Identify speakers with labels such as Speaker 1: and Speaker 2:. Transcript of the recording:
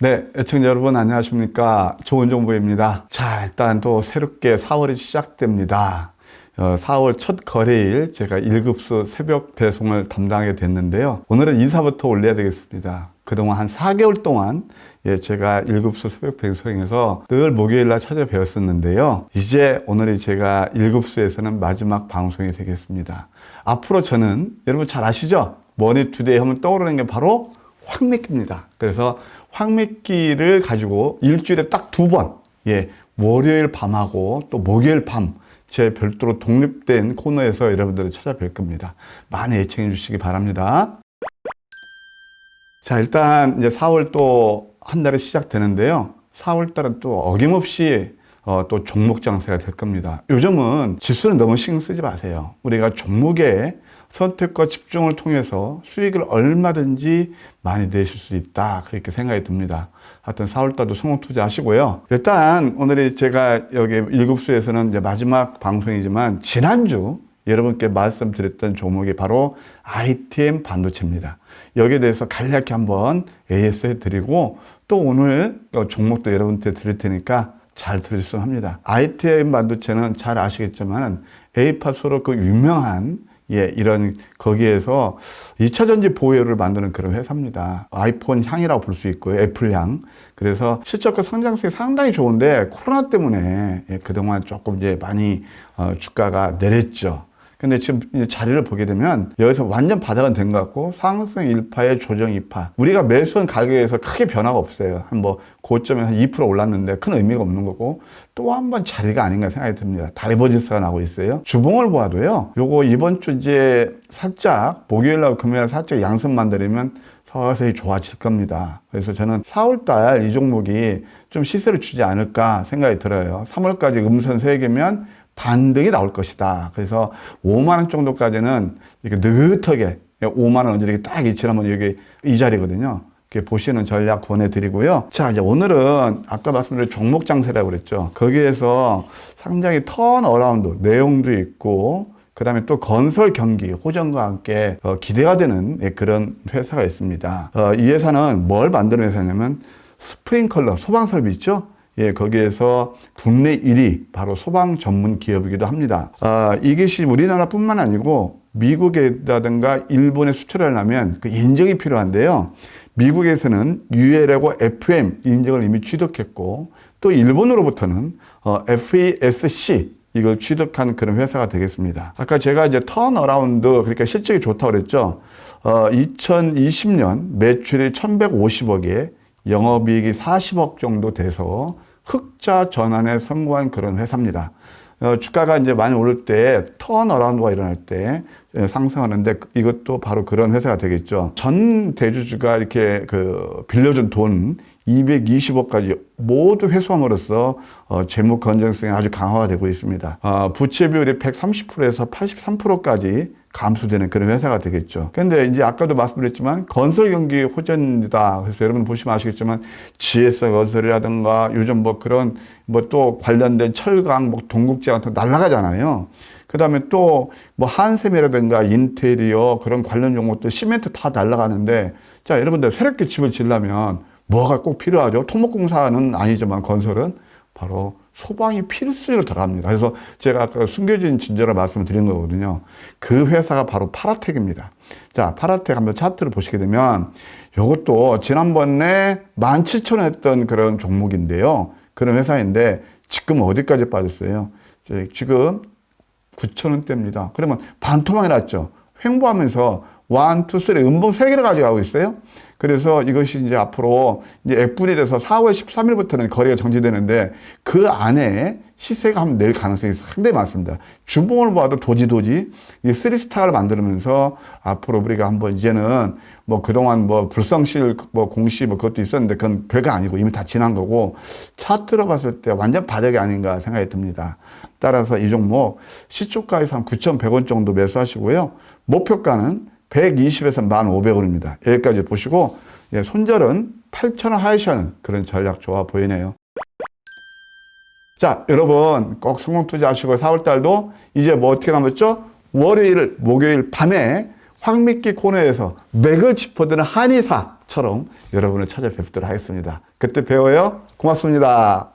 Speaker 1: 네, 애청자 여러분 안녕하십니까. 좋은 정보입니다. 자, 일단 또 새롭게 4월이 시작됩니다. 어, 4월 첫 거래일 제가 1급수 새벽 배송을 담당하게 됐는데요. 오늘은 인사부터 올려야 되겠습니다. 그동안 한 4개월 동안 예, 제가 1급수 새벽 배송에서 늘 목요일날 찾아뵈었었는데요. 이제 오늘이 제가 1급수에서는 마지막 방송이 되겠습니다. 앞으로 저는 여러분 잘 아시죠? 머니투데이 하면 떠오르는 게 바로 황미끼입니다. 그래서 황미끼를 가지고 일주일에 딱 두 번, 예, 월요일 밤하고 또 목요일 밤, 제 별도로 독립된 코너에서 여러분들을 찾아뵐 겁니다. 많이 애청해 주시기 바랍니다. 자, 일단 이제 4월 또 한 달이 시작되는데요. 4월 달은 또 어김없이 어, 또 종목 장세가 될 겁니다. 요즘은 지수는 너무 신경 쓰지 마세요. 우리가 종목에 선택과 집중을 통해서 수익을 얼마든지 많이 내실 수 있다. 그렇게 생각이 듭니다. 하여튼 4월달도 성공 투자하시고요. 일단 오늘이 제가 여기 일급수에서는 이제 마지막 방송이지만 지난주 여러분께 말씀드렸던 종목이 바로 ITM 반도체입니다. 여기에 대해서 간략히 한번 AS 해드리고 또 오늘 종목도 여러분한테 드릴 테니까 잘 들으셨으면 합니다. ITM 반도체는 잘 아시겠지만 에이파소로 그 유명한 예, 이런 거기에서 2차 전지 보호를 만드는 그런 회사입니다. 아이폰 향이라고 볼 수 있고요. 애플 향. 그래서 실적과 성장성이 상당히 좋은데 코로나 때문에 예, 그동안 조금 이제 많이 어, 주가가 내렸죠. 근데 지금 자리를 보게 되면 여기서 완전 바닥은 된 것 같고 상승 1파에 조정 2파. 우리가 매수한 가격에서 크게 변화가 없어요. 한 뭐 고점에 한2% 올랐는데 큰 의미가 없는 거고 또 한 번 자리가 아닌가 생각이 듭니다. 다이버진스가 나고 있어요. 주봉을 보아도요. 요거 이번 주 이제 살짝 목요일 날 금요일 날 살짝 양승 만들면 서서히 좋아질 겁니다. 그래서 저는 4월달 이 종목이 좀 시세를 주지 않을까 생각이 들어요. 3월까지 음선 3개면 반등이 나올 것이다. 그래서 5만 원 정도까지는 이렇게 느긋하게 5만 원 언제 이렇게 딱 이치하면 여기 이 자리거든요. 이렇게 보시는 전략 권해드리고요. 자, 이제 오늘은 아까 말씀드린 종목 장세라고 그랬죠. 거기에서 상당히 턴 어라운드 내용도 있고 그 다음에 또 건설 경기 호전과 함께 어, 기대가 되는 예, 그런 회사가 있습니다. 어, 이 회사는 뭘 만드는 회사냐면 스프링컬러 소방 설비 있죠? 예, 거기에서 국내 1위 바로 소방 전문 기업이기도 합니다. 아, 이것이 우리나라뿐만 아니고 미국에다든가 일본에 수출하려면 그 인증이 필요한데요. 미국에서는 UL하고 FM 인증을 이미 취득했고 또 일본으로부터는 어, FASC 이걸 취득한 그런 회사가 되겠습니다. 아까 제가 이제 턴어라운드 그러니까 실적이 좋다고 그랬죠. 어, 2020년 매출이 1,150억에 영업이익이 40억 정도 돼서 흑자 전환에 성공한 그런 회사입니다. 어, 주가가 이제 많이 오를 때 턴어라운드가 일어날 때 예, 상승하는데 이것도 바로 그런 회사가 되겠죠. 전 대주주가 이렇게 그 빌려준 돈 220억까지 모두 회수함으로써 어, 재무 건전성이 아주 강화가 되고 있습니다. 어, 부채 비율이 130%에서 83%까지 감소되는 그런 회사가 되겠죠. 근데 이제 아까도 말씀드렸지만 건설 경기 호전이다. 그래서 여러분 보시면 아시겠지만 GS 건설이라든가 요즘 뭐 그런 뭐 또 관련된 철강, 뭐 동국제 같은 거 날아가잖아요. 그 다음에 또 뭐 한샘이라든가 인테리어 그런 관련 종목들 시멘트 다 날아가는데 자, 여러분들 새롭게 집을 지려면 뭐가 꼭 필요하죠? 토목공사는 아니지만 건설은 바로 소방이 필수로 들어갑니다. 그래서 제가 아까 숨겨진 진저를 말씀을 드린 거거든요. 그 회사가 바로 파라텍입니다. 자, 파라텍 한번 차트를 보시게 되면 이것도 지난번에 17,000원 했던 그런 종목인데요. 그런 회사인데 지금 어디까지 빠졌어요? 지금 9,000원대입니다. 그러면 반토막이 났죠. 횡보하면서 1, 2, 3 음봉 3개를 가져가고 있어요. 그래서 이것이 이제 앞으로 이제 F분이 돼서 4월 13일부터는 거래가 정지되는데 그 안에 시세가 한번 낼 가능성이 상당히 많습니다. 주봉을 봐도 도지도지 이 쓰리스타를 만들면서 앞으로 우리가 한번 이제는 뭐 그동안 뭐 불성실 뭐 공시 뭐 그것도 있었는데 그건 별거 아니고 이미 다 지난 거고 차트로 봤을 때 완전 바닥이 아닌가 생각이 듭니다. 따라서 이 종목 시초가에서 한 9,100원 정도 매수하시고요. 목표가는 120에서 1,500원입니다. 여기까지 보시고 예, 손절은 8,000원 하이시하는 그런 전략 좋아 보이네요. 자, 여러분 꼭 성공 투자하시고 4월 달도 이제 뭐 어떻게 남았죠? 월요일, 목요일 밤에 황미끼 코너에서 맥을 짚어드는 한의사처럼 여러분을 찾아뵙도록 하겠습니다. 그때 배워요. 고맙습니다.